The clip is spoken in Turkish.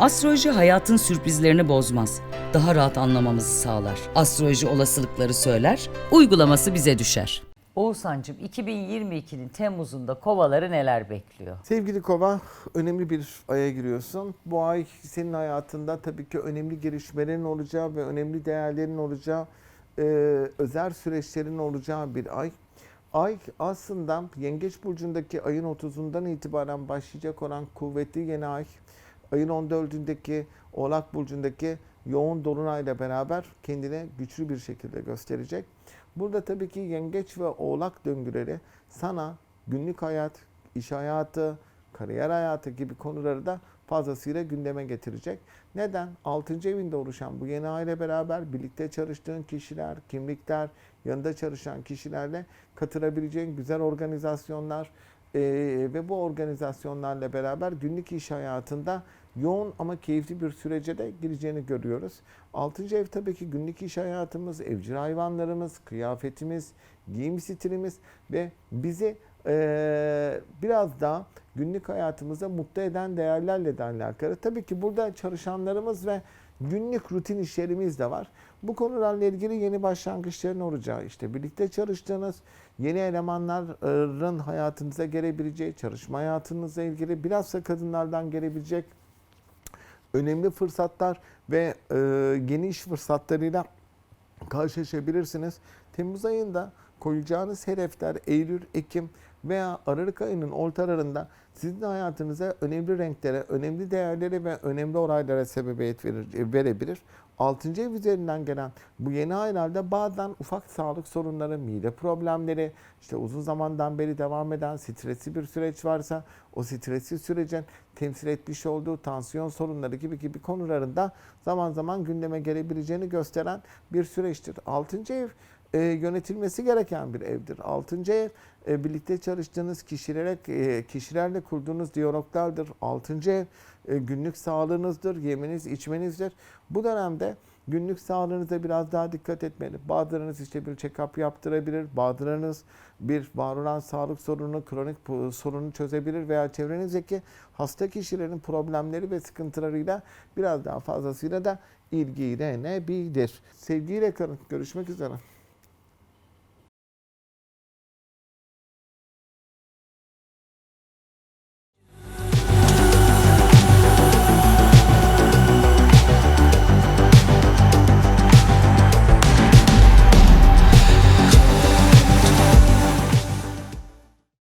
Astroloji hayatın sürprizlerini bozmaz. Daha rahat anlamamızı sağlar. Astroloji olasılıkları söyler, uygulaması bize düşer. Oğuzhan'cığım 2022'nin Temmuz'unda kovaları neler bekliyor? Sevgili kova, önemli bir aya giriyorsun. Bu ay senin hayatında tabii ki önemli gelişmelerin olacağı ve önemli değerlerin olacağı, e, özel süreçlerin olacağı bir ay. Ay aslında Yengeç Burcu'ndaki ayın 30'undan itibaren başlayacak olan kuvvetli yeni ay, ayın 14'ündeki Oğlak Burcu'ndaki yoğun dolunayla beraber kendini güçlü bir şekilde gösterecek. Burada tabii ki yengeç ve oğlak döngüleri sana günlük hayat, iş hayatı, kariyer hayatı gibi konuları da fazlasıyla gündeme getirecek. Neden? 6. evinde oluşan bu yeni aile beraber birlikte çalıştığın kişiler, kimlikler, yanında çalışan kişilerle katılabileceğin güzel organizasyonlar eee, ve bu organizasyonlarla beraber günlük iş hayatında yoğun ama keyifli bir sürece de gireceğini görüyoruz. Altıncı ev tabii ki günlük iş hayatımız, evcil hayvanlarımız, kıyafetimiz, giyim stilimiz ve bizi eee, biraz daha günlük hayatımıza mutlu eden değerlerle de alakalı. Tabii ki burada çalışanlarımız ve günlük rutin işlerimiz de var. Bu konularla ilgili yeni başlangıçların olacağı, işte birlikte çalıştığınız yeni elemanların hayatınıza gelebileceği, çalışma hayatınızla ilgili bilhassa kadınlardan gelebilecek önemli fırsatlar ve e, yeni fırsatlarıyla karşılaşabilirsiniz. Temmuz ayında koyacağınız hedefler Eylül, Ekim veya Aralık ayının ortalarında sizin hayatınıza önemli renklere, önemli değerlere ve önemli olaylara sebebiyet verir, verebilir. 6. ev üzerinden gelen bu yeni aylarda bazen ufak sağlık sorunları, mide problemleri, işte uzun zamandan beri devam eden stresli bir süreç varsa o stresli sürecin temsil etmiş olduğu tansiyon sorunları gibi gibi konularında zaman zaman gündeme gelebileceğini gösteren bir süreçtir. 6. ev e, yönetilmesi gereken bir evdir. 6. ev e, birlikte çalıştığınız kişilere e, kişilerle kurduğunuz diyaloglardır. 6. ev e, günlük sağlığınızdır, yemeniz, içmenizdir. Bu dönemde günlük sağlığınıza biraz daha dikkat etmeli. Bazılarınız işte bir check-up yaptırabilir, bazılarınız bir var olan sağlık sorunu, kronik sorunu çözebilir veya çevrenizdeki hasta kişilerin problemleri ve sıkıntılarıyla biraz daha fazlasıyla da ilgilenebilir. Sevgiyle kalın. Görüşmek üzere.